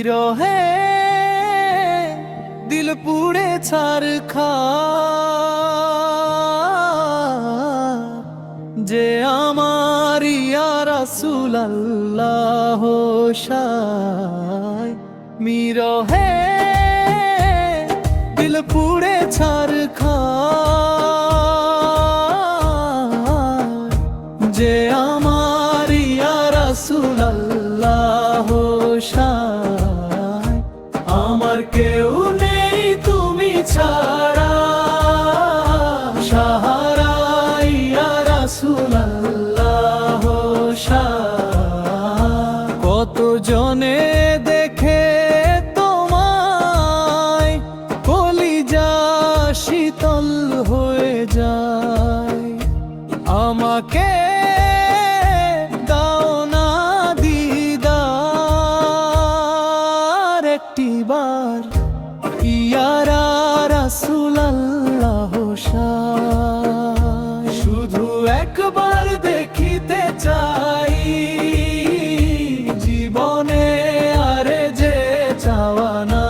বিরহে দিল পুড়ে ছার খা যে আমার ইয়া রাসুল আল্লাহ মিরহে দিল পুড়ে ছার খা যে আমার ইয়া রাসুল আল্লাহ একটিবার ইয়ারা রাসুল আল্লাহ শুধু একবার দেখিতে চাই জীবনে আরে যে চাওয়া নাই।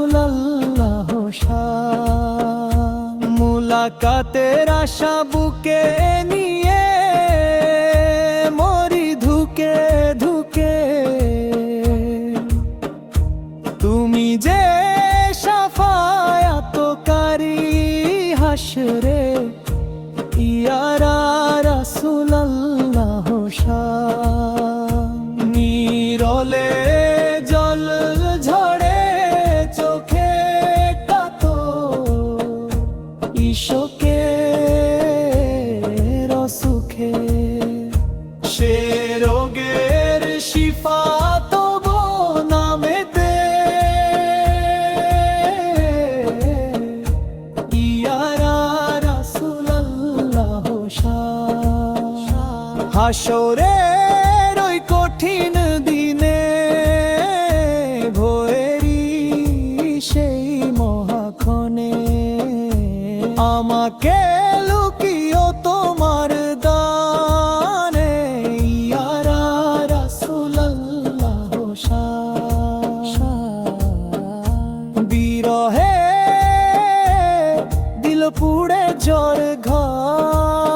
রাসূলুল্লাহ মুলাকাতের আশা বুকে নিয়ে মরি ধুকে ধুকে। তুমি যে সাফায়াতকারী হাসরে ইয়ারা হাসরের ওই কঠিন দিনে ভয়েরি সেই মহাক্ষণে আমাকে লুকিও তোমার দানে, ইয়ারা রাসূলুল্লাহ বিরহে দিল পুড়ে জ্বর ঘর